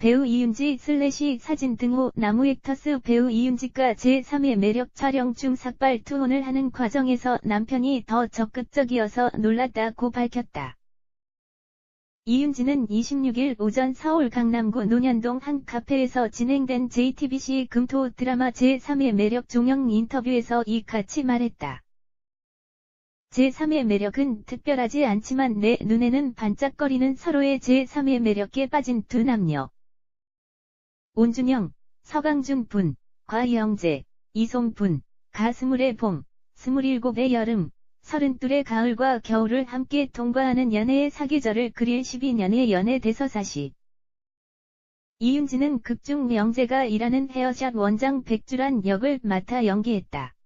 배우 이윤지 슬래시 사진 등호 나무 액터스 배우 이윤지가 제3의 매력 촬영 중 삭발 투혼을 하는 과정에서 남편이 더 적극적이어서 놀랐다고 밝혔다. 이윤지는 26일 오전 서울 강남구 논현동 한 카페에서 진행된 JTBC 금토 드라마 제3의 매력 종영 인터뷰에서 이같이 말했다. 제3의 매력은 특별하지 않지만 내 눈에는 반짝거리는 서로의 제3의 매력에 빠진 두 남녀. 온준영, 서강준 분, 과영재, 이솜분, 가스물의 봄, 스물일곱의 여름, 서른둘의 가을과 겨울을 함께 통과하는 연애의 사계절을 그릴 12년의 연애 대서사시. 이윤지는 극중 명재가 일하는 헤어샵 원장 백주란 역을 맡아 연기했다.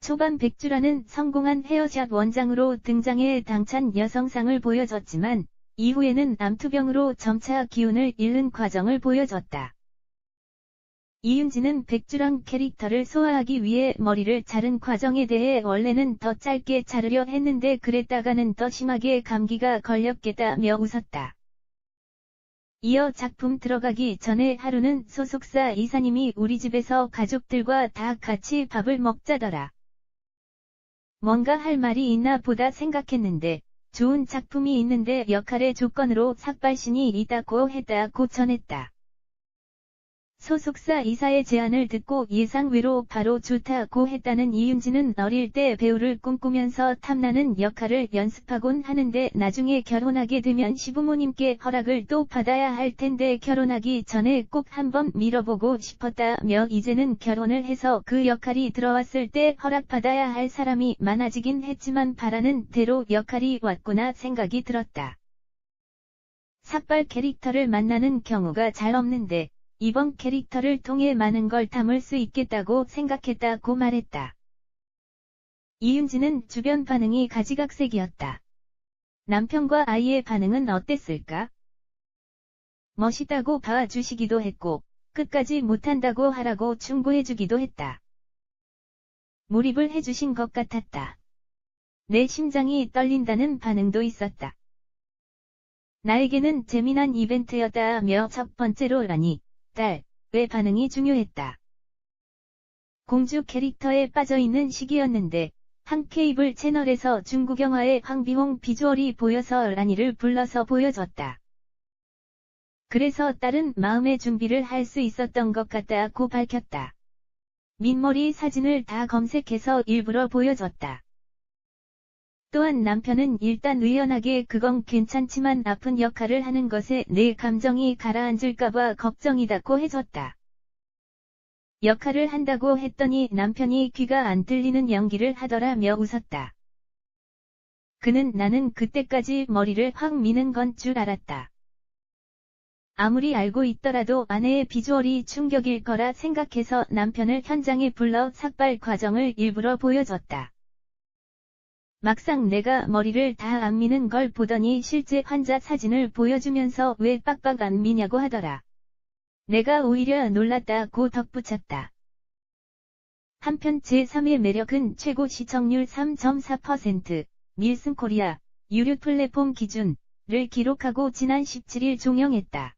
초반 백주라는 성공한 헤어샵 원장으로 등장해 당찬 여성상을 보여줬지만 이후에는 암투병으로 점차 기운을 잃는 과정을 보여줬다. 이윤지는 백주랑 캐릭터를 소화하기 위해 머리를 자른 과정에 대해 원래는 더 짧게 자르려 했는데 그랬다가는 더 심하게 감기가 걸렸겠다며 웃었다. 이어 작품 들어가기 전에 하루는 소속사 이사님이 우리 집에서 가족들과 다 같이 밥을 먹자더라. 뭔가 할 말이 있나 보다 생각했는데 좋은 작품이 있는데 역할의 조건으로 삭발신이 있다고 했다고 전했다. 소속사 이사의 제안을 듣고 예상외로 바로 좋다고 했다는 이윤지는 어릴 때 배우를 꿈꾸면서 탐나는 역할을 연습하곤 하는데 나중에 결혼하게 되면 시부모님께 허락을 또 받아야 할 텐데 결혼하기 전에 꼭 한번 밀어보고 싶었다며 이제는 결혼을 해서 그 역할이 들어왔을 때 허락받아야 할 사람이 많아지긴 했지만 바라는 대로 역할이 왔구나 생각이 들었다. 삭발 캐릭터를 만나는 경우가 잘 없는데 이번 캐릭터를 통해 많은 걸 담을 수 있겠다고 생각했다고 말했다. 이윤지는 주변 반응이 가지각색이었다. 남편과 아이의 반응은 어땠을까? 멋있다고 봐주시기도 했고, 끝까지 못한다고 하라고 충고해주기도 했다. 몰입을 해주신 것 같았다. 내 심장이 떨린다는 반응도 있었다. 나에게는 재미난 이벤트였다며 첫 번째로 라니, 딸의 반응이 중요했다. 공주 캐릭터에 빠져있는 시기였는데 한 케이블 채널에서 중국 영화의 황비홍 비주얼이 보여서 라니를 불러서 보여줬다. 그래서 딸은 마음의 준비를 할 수 있었던 것 같다고 밝혔다. 민머리 사진을 다 검색해서 일부러 보여줬다. 또한 남편은 일단 의연하게 그건 괜찮지만 아픈 역할을 하는 것에 내 감정이 가라앉을까봐 걱정이다고 해줬다. 역할을 한다고 했더니 남편이 귀가 안 들리는 연기를 하더라며 웃었다. 그는 나는 그때까지 머리를 확 미는 건 줄 알았다. 아무리 알고 있더라도 아내의 비주얼이 충격일 거라 생각해서 남편을 현장에 불러 삭발 과정을 일부러 보여줬다. 막상 내가 머리를 다 안 미는 걸 보더니 실제 환자 사진을 보여주면서 왜 빡빡 안 미냐고 하더라. 내가 오히려 놀랐다고 덧붙였다. 한편 제3의 매력은 최고 시청률 3.4%, 밀슨 코리아, 유료 플랫폼 기준을 기록하고 지난 17일 종영했다.